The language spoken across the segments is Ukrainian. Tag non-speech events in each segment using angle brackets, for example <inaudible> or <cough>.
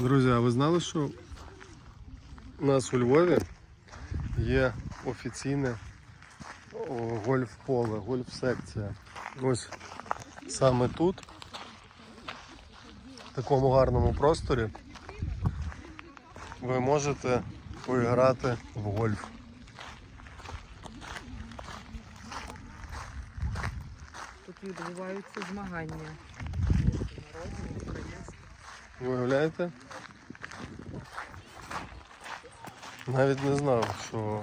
Друзі, а ви знали, що у нас у Львові є офіційне гольф-поле, гольф-секція. Ось саме тут, в такому гарному просторі, ви можете поіграти в гольф. Тут відбуваються змагання. Виявляєте? Навіть не знав, що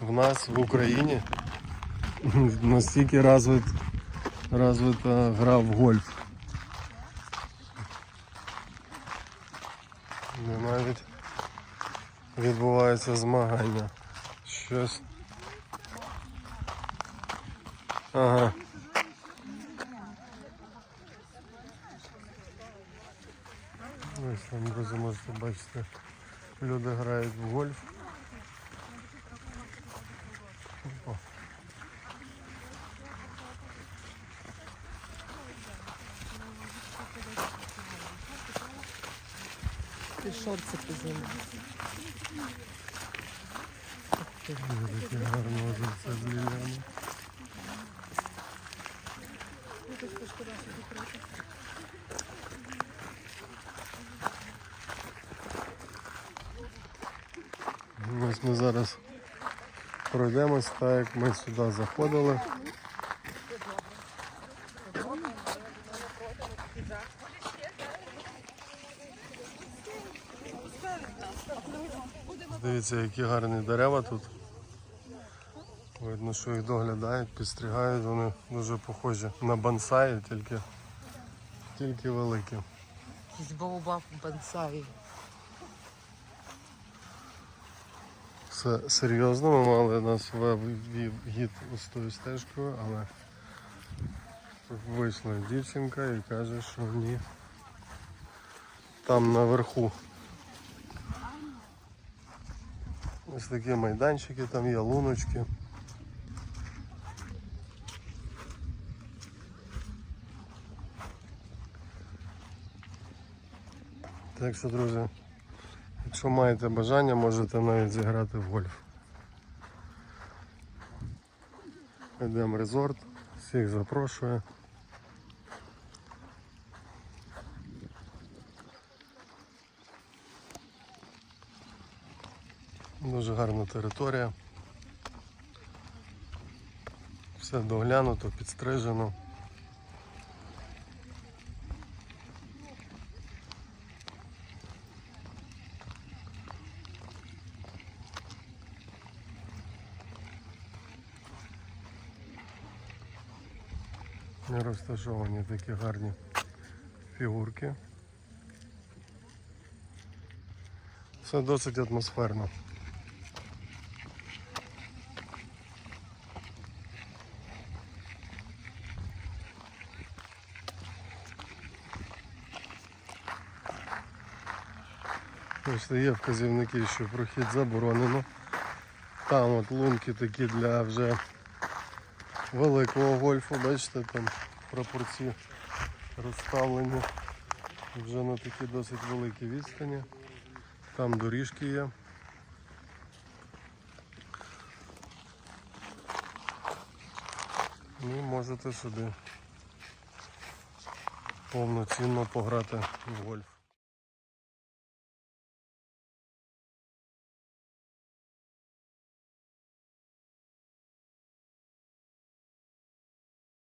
в нас в Україні <laughs> настільки розвит, розвита гра в гольф. Навіть відбуваються змагання. Щось. Ага. Ось там, друзі, можете бачити, люди грають в гольф. Опа. Познімав. Ой, Таке гарне озерце з лілями. Ось ми зараз пройдемось так, як ми сюди заходили. Дивіться, які гарні дерева тут. Видно, що їх доглядають, підстрігають, вони дуже похожі на бонсаї, тільки, тільки великі. З Баобаб бонсай. Все серйозно, ми мали нас вів гід ось тою стежкою, але вийшла дівчинка і каже, що ні. Там наверху. Ось такі майданчики, там є луночки. Так що, друзі, якщо маєте бажання, можете навіть зіграти в гольф. Йдемо резорт, всіх запрошую. Дуже гарна територія. Все доглянуто, підстрижено. Розташовані такі гарні фігурки. Все досить атмосферно. Ось є вказівники, що прохід заборонено. Там от лунки такі для вже великого гольфу, бачите, там пропорції розставлені вже на такі досить великі відстані. Там доріжки є. Ну, можете сюди повноцінно пограти в гольф.